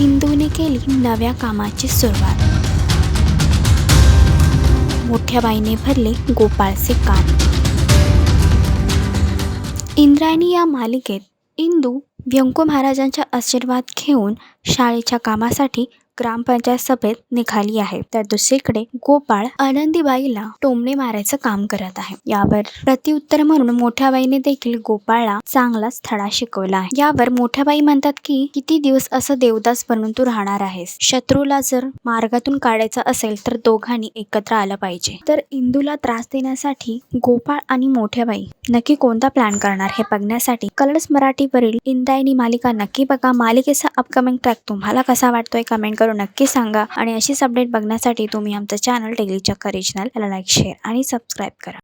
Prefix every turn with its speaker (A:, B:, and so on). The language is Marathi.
A: इंदूने केली नव्या कामाची सुरुवात. मोठ्या बाईने भरले गोपाळचे कान. इंद्रायणी या मालिकेत इंदू व्यंको महाराजांचा आशीर्वाद घेऊन शाळेच्या कामासाठी ग्रामपंचायत सभेत निघाली आहे. तर दुसरीकडे गोपाळ आनंदीबाईला टोमणे मारायचं काम करत आहे. यावर प्रतिउत्तर म्हणून मोठ्या बाईने देखील गोपाळला चांगलाच थडा शिकवला आहे. यावर मोठ्या बाई म्हणतात की किती दिवस असं देवदास बनून तू राहणार आहेस? शत्रूला जर मार्गातून काढायचं असेल तर दोघांनी एकत्र आलं पाहिजे तर इंदूला त्रास देण्यासाठी गोपाळ आणि मोठ्या बाई नक्की कोणता प्लॅन करणार हे बघण्यासाठी कलर्स मराठीवरील इंदायनी मालिका नक्की बघा. मालिकेचा अपकमिंग ट्रॅक तुम्हाला कसा वाटतोय कमेंट करून नक्की सांगा. आणि अशीच अपडेट बघण्यासाठी तुम्ही आमचं चॅनल डेली चक्कर रिजनल याला लाईक शेअर आणि सबस्क्राईब करा.